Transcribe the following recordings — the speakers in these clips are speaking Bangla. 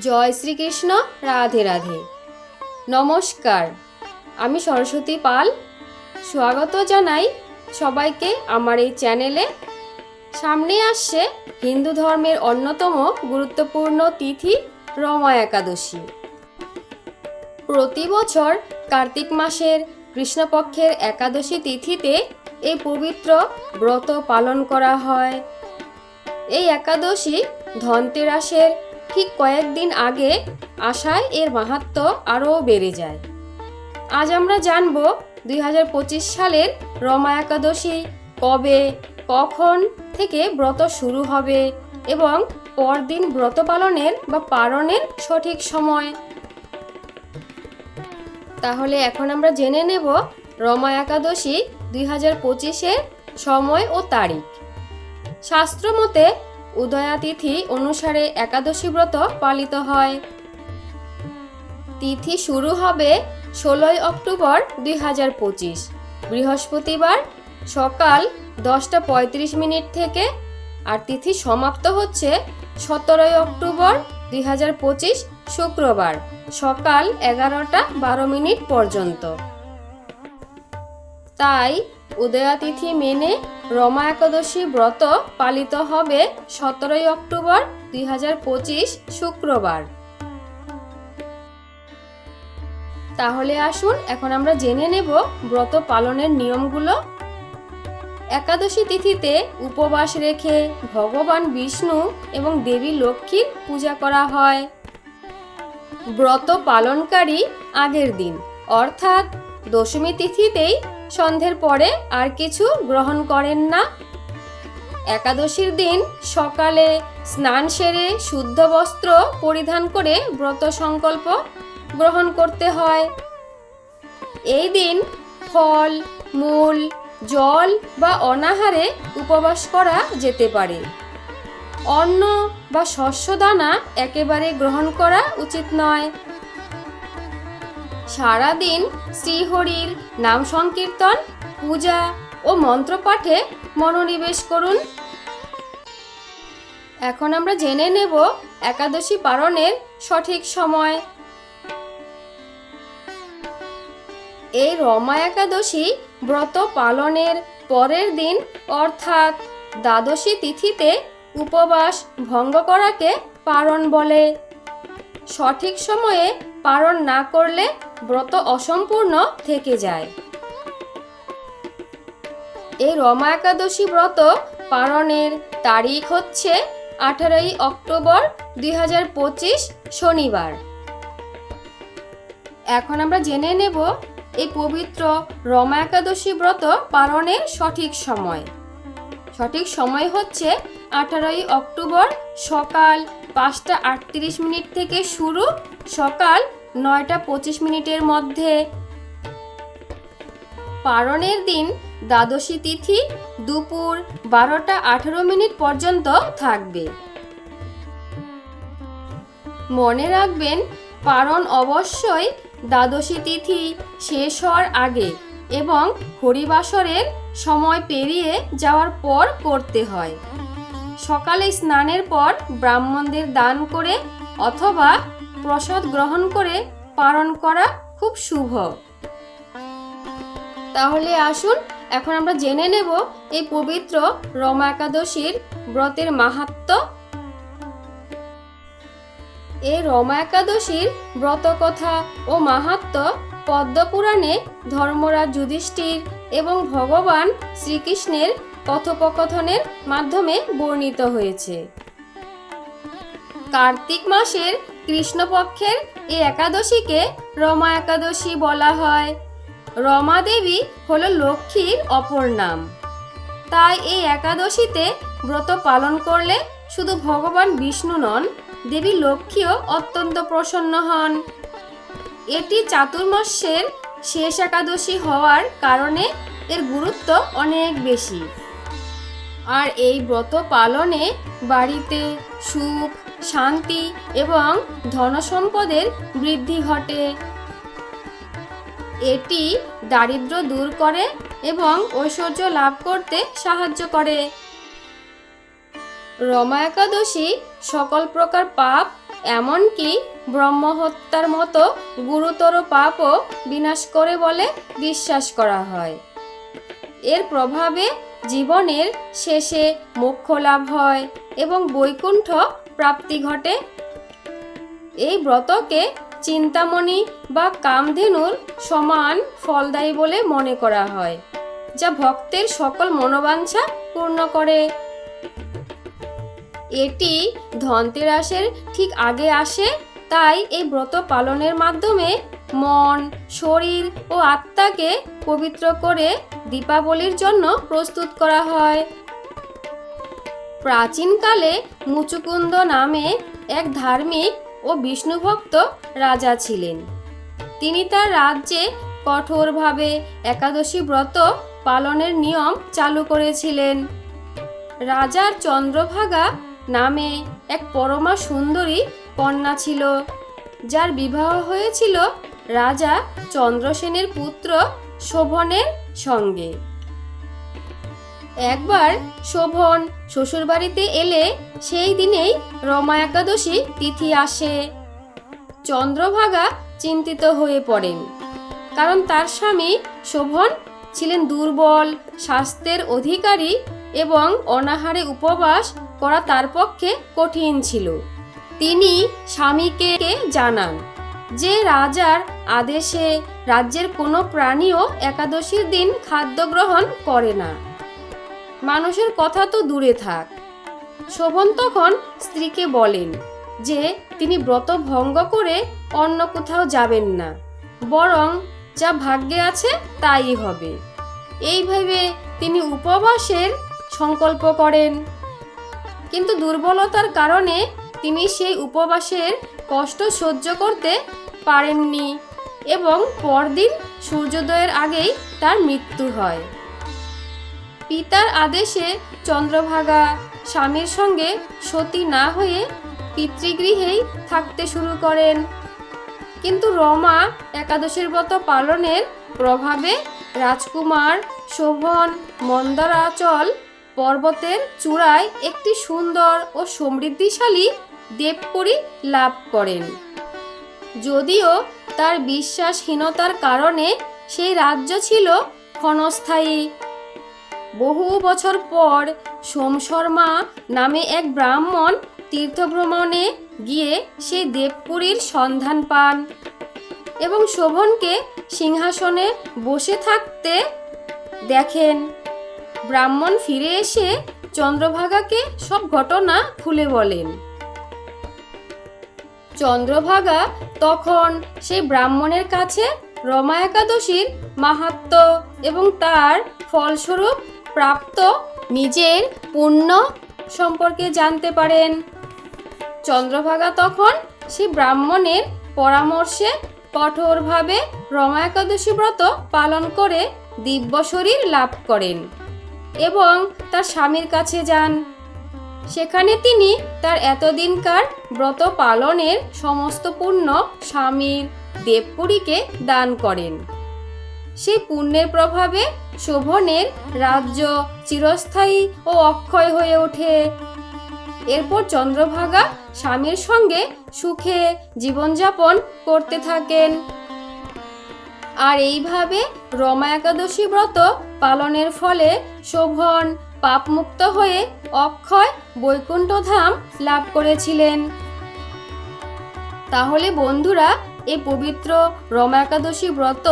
জয় শ্রীকৃষ্ণ, রাধে রাধে। নমস্কার, আমি সরস্বতী পাল। স্বাগত জানাই সবাইকে আমার এই চ্যানেলে। সামনে আসছে হিন্দু ধর্মের অন্যতম গুরুত্বপূর্ণ তিথি রমা একাদশী। প্রতি বছর কার্তিক মাসের কৃষ্ণপক্ষের একাদশী তিথিতে এই পবিত্র ব্রত পালন করা হয়। এই একাদশী ধনতেরাসের ঠিক কয়েকদিন আগে আসায় এর মাহাত্ম আরও বেড়ে যায়। আজ আমরা জানব দুই হাজার পঁচিশ সালের রমা একাদশী কবে, কখন থেকে ব্রত শুরু হবে এবং পরদিন ব্রত পালনের বা পালনের সঠিক সময়। তাহলে এখন আমরা জেনে নেব রমা একাদশী দুই হাজার পঁচিশের সময় ও তারিখ। শাস্ত্রমতে উদয়া তিথি অনুসারে একাদশী ব্রত পালিত হয়। তিথি শুরু হবে ষোলোই অক্টোবর দুই হাজার পঁচিশ। বৃহস্পতিবার সকাল দশটা পঁয়ত্রিশ মিনিট থেকে আর তিথি সমাপ্ত হচ্ছে সতেরোই অক্টোবর দুই হাজার পঁচিশ শুক্রবার সকাল এগারোটা বারো মিনিট পর্যন্ত। তাই উদয়াতিথি মেনে রমা একাদশী ব্রত পালিত হবে সতেরোই অক্টোবর দুই হাজার পঁচিশ শুক্রবার। তাহলে আসুন, এখন আমরা জেনে নেব ব্রত পালনের নিয়মগুলো। একাদশী তিথিতে উপবাস রেখে ভগবান বিষ্ণু এবং দেবী লক্ষ্মীর পূজা করা হয়। ব্রত পালনকারী আগের দিন, অর্থাৎ দশমী তিথিতেই সন্ধ্যের পরে আর কিছু গ্রহণ করেন না। একাদশীর দিন সকালে স্নান সেরে শুদ্ধ বস্ত্র পরিধান করে ব্রত সংকল্প গ্রহণ করতে হয়। এই দিন ফল, মূল, জল বা অনাহারে উপবাস করা যেতে পারে। অন্ন বা শস্য দানা একেবারে গ্রহণ করা উচিত নয়। সারাদিন শ্রীহরির নাম সংকীর্তন, পূজা ও মন্ত্রপাঠে মনোনিবেশ করুন। এখন আমরা জেনে নেব একাদশী পালনের সঠিক সময়। এই রমা একাদশী ব্রত পালনের পরের দিন, অর্থাৎ দ্বাদশী তিথিতে উপবাস ভঙ্গ করাকে পারণ বলে। সঠিক সময়ে পালন না করলে ব্রত অসম্পূর্ণ থেকে যায়। এই রমা একাদশী ব্রত পালনের তারিখ হচ্ছে আঠারোই অক্টোবর দুই শনিবার। এখন আমরা জেনে নেব এই পবিত্র রমা একাদশী ব্রত পালনের সঠিক সময়। সঠিক সময় হচ্ছে আঠারোই অক্টোবর সকাল পাঁচটা আটত্রিশ মিনিট থেকে শুরু সকাল নয়টা পঁচিশ মিনিটের মধ্যে। পারণের দিন দ্বাদশী তিথি দুপুর বারোটা আঠারো মিনিট পর্যন্ত থাকবে। মনে রাখবেন, পারণ অবশ্যই দ্বাদশী তিথি শেষ হওয়ার আগে এবং হরিবাসরের সময় পেরিয়ে যাওয়ার পর করতে হয়। সকালে স্নানের পর ব্রাহ্মণদের দান করে অথবা প্রসাদ গ্রহণ করে পালন করা খুব শুভ। তাহলে আসুন, এখন আমরা জেনে নেব এই পবিত্র রমা একাদশীর ব্রতের মাহাত্ম্য এই রমা একাদশীর ব্রতকথা ও মাহাত্ম্য পদ্মপুরাণে ধর্মরাজ যুধিষ্ঠির এবং ভগবান শ্রীকৃষ্ণের কথোপকথনের মাধ্যমে বর্ণিত হয়েছে। কার্তিক মাসের কৃষ্ণপক্ষের এই একাদশীকে রমা একাদশী বলা হয়। রমা দেবী হলো লক্ষ্মীর অপর নাম। তাই এই একাদশীতে ব্রত পালন করলে শুধু ভগবান বিষ্ণু নন, দেবী লক্ষ্মীও অত্যন্ত প্রসন্ন হন। এটি চাতুর্মাস্যের শেষ একাদশী হওয়ার কারণে এর গুরুত্ব অনেক বেশি। আর এই ব্রত পালনে বাড়িতে সুখ শান্তি এবং ধনসম্পদের বৃদ্ধি ঘটে। এটি দারিদ্র্য দূর করে এবং ঐশ্বর্য লাভ করতে সাহায্য করে। রমা একাদশী সকল প্রকার পাপ, এমনকি ব্রহ্মহত্যার মতো গুরুতর পাপও বিনাশ করে বলে বিশ্বাস করা হয়। এর প্রভাবে জীবনের শেষে মোক্ষ লাভ হয় এবং বৈকুণ্ঠ প্রাপ্তি ঘটে। এই ব্রতকে চিন্তামণি বা কামধেনুর সমান ফলদায়ী বলে মনে করা হয়, যা ভক্তের সকল মনোবাঞ্ছা পূর্ণ করে। এটি ধনতেরাসের ঠিক আগে আসে, তাই এই ব্রত পালনের মাধ্যমে মন, শরীর ও আত্মাকে পবিত্র করে দীপাবলির জন্য প্রস্তুত করা হয়। প্রাচীনকালে মুচুকুন্দ নামে এক ধার্মিক ও বিষ্ণুভক্ত রাজা ছিলেন। তিনি তার রাজ্যে কঠোরভাবে একাদশী ব্রত পালনের নিয়ম চালু করেছিলেন। রাজার চন্দ্রভাগা নামে এক পরমা সুন্দরী কন্যা ছিল, যার বিবাহ হয়েছিল রাজা চন্দ্রসেনের পুত্র শোভনের সঙ্গে। একবার শোভন শ্বশুরবাড়িতে এলে সেই দিনেই রমা একাদশী তিথি আসে। চন্দ্রভাগা চিন্তিত হয়ে পড়েন। কারণ তার স্বামী শোভন ছিলেন দুর্বল, স্বাস্থ্যের অধিকারী এবং অনাহারে উপবাস করা তার পক্ষে কঠিন ছিল। তিনি স্বামীকে জানান যে, রাজার আদেশে রাজ্যের কোনো প্রাণীও একাদশীর দিন খাদ্য গ্রহণ করে না। মানুষের কথা তো দূরে থাক। শোভন তখন স্ত্রীকে বলেন যে তিনি ব্রত ভঙ্গ করে অন্য কোথাও যাবেন না। বরং যা ভাগ্যে আছে তাই হবে। এই ভেবে তিনি উপবাসের সংকল্প করেন। কিন্তু দুর্বলতার কারণে তিনি সেই উপবাসের কষ্ট সহ্য করতে পারেননি এবং পরদিন সূর্যোদয়ের আগেই তার মৃত্যু হয়। পিতার আদেশে চন্দ্রভাগা স্বামীর সঙ্গে সতী না হয়ে পিতৃগৃহেই থাকতে শুরু করেন। কিন্তু রমা একাদশের ব্রত পালনের প্রভাবে রাজকুমার শোভন মন্দারাচল পর্বতের চূড়ায় একটি সুন্দর ও সমৃদ্ধিশালী দেবপুরী লাভ করেন। যদিও তার বিশ্বাসহীনতার কারণে সেই রাজ্য ছিল ক্ষণস্থায়ী। বহু বছর পর সোম শর্মা নামে এক ব্রাহ্মণ তীর্থভ্রমণে গিয়ে সেই দেবপুরীর সন্ধান পান এবং শোভনকে সিংহাসনে বসে থাকতে দেখেন। ব্রাহ্মণ ফিরে এসে চন্দ্রভাগাকে সব ঘটনা খুলে বলেন। চন্দ্রভাগা তখন সেই ব্রাহ্মণের কাছে রমা একাদশীর মাহাত্ম এবং তার ফলস্বরূপ প্রাপ্ত নিজের পুণ্য সম্পর্কে জানতে পারেন। চন্দ্রভাগা তখন সেই ব্রাহ্মণের পরামর্শে কঠোরভাবে রমা একাদশী ব্রত পালন করে দিব্য শরীর লাভ করেন এবং তার স্বামীর কাছে যান। সেখানে তিনি তার এতদিনকার ব্রত পালনের সমস্ত পুণ্য স্বামীর দেবপুরীকে দান করেন। সেই পুণ্যের প্রভাবে শোভনের রাজ্য চিরস্থায়ী ও অক্ষয় হয়ে ওঠে। এরপর চন্দ্রভাগা স্বামীর সঙ্গে সুখে জীবনযাপন করতে থাকেন। আর এইভাবে রমা একাদশী ব্রত পালনের ফলে শোভন পাপমুক্ত হয়ে অক্ষয় বৈকুণ্ঠধাম লাভ করেছিলেন। তাহলে বন্ধুরা এই পবিত্র রমা একাদশী ব্রত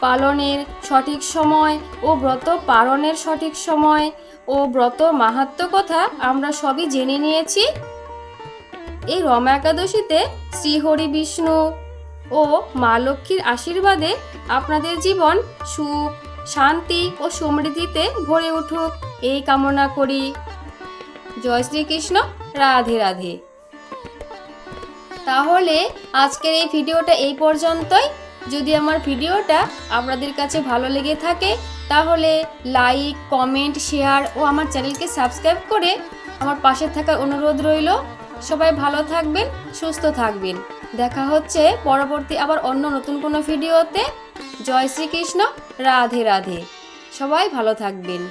পালনের সঠিক সময় ও ব্রত পালনের সঠিক সময় ও ব্রত মাহাত্ম কথা আমরা সবই জেনে নিয়েছি। এই রমা একাদশীতে শ্রীহরি বিষ্ণু ও মা লক্ষ্মীর আশীর্বাদে আপনাদের জীবন সুখ, শান্তি ও সমৃদ্ধিতে ভরে উঠুক। এই কামনা করি। জয় শ্রীকৃষ্ণ। রাধে রাধে। তাহলে আজকের এই ভিডিওটা এই পর্যন্তই। যদি আমার ভিডিওটা আপনাদের কাছে ভালো লেগে থাকে, তাহলে লাইক, কমেন্ট, শেয়ার ও আমার চ্যানেলকে সাবস্ক্রাইব করে আমার পাশে থাকার অনুরোধ রইল। সবাই ভালো থাকবেন, সুস্থ থাকবেন। দেখা হচ্ছে পরবর্তী আবার অন্য নতুন কোনো ভিডিওতে। জয় শ্রীকৃষ্ণ, রাধে রাধে। সবাই ভালো থাকবেন।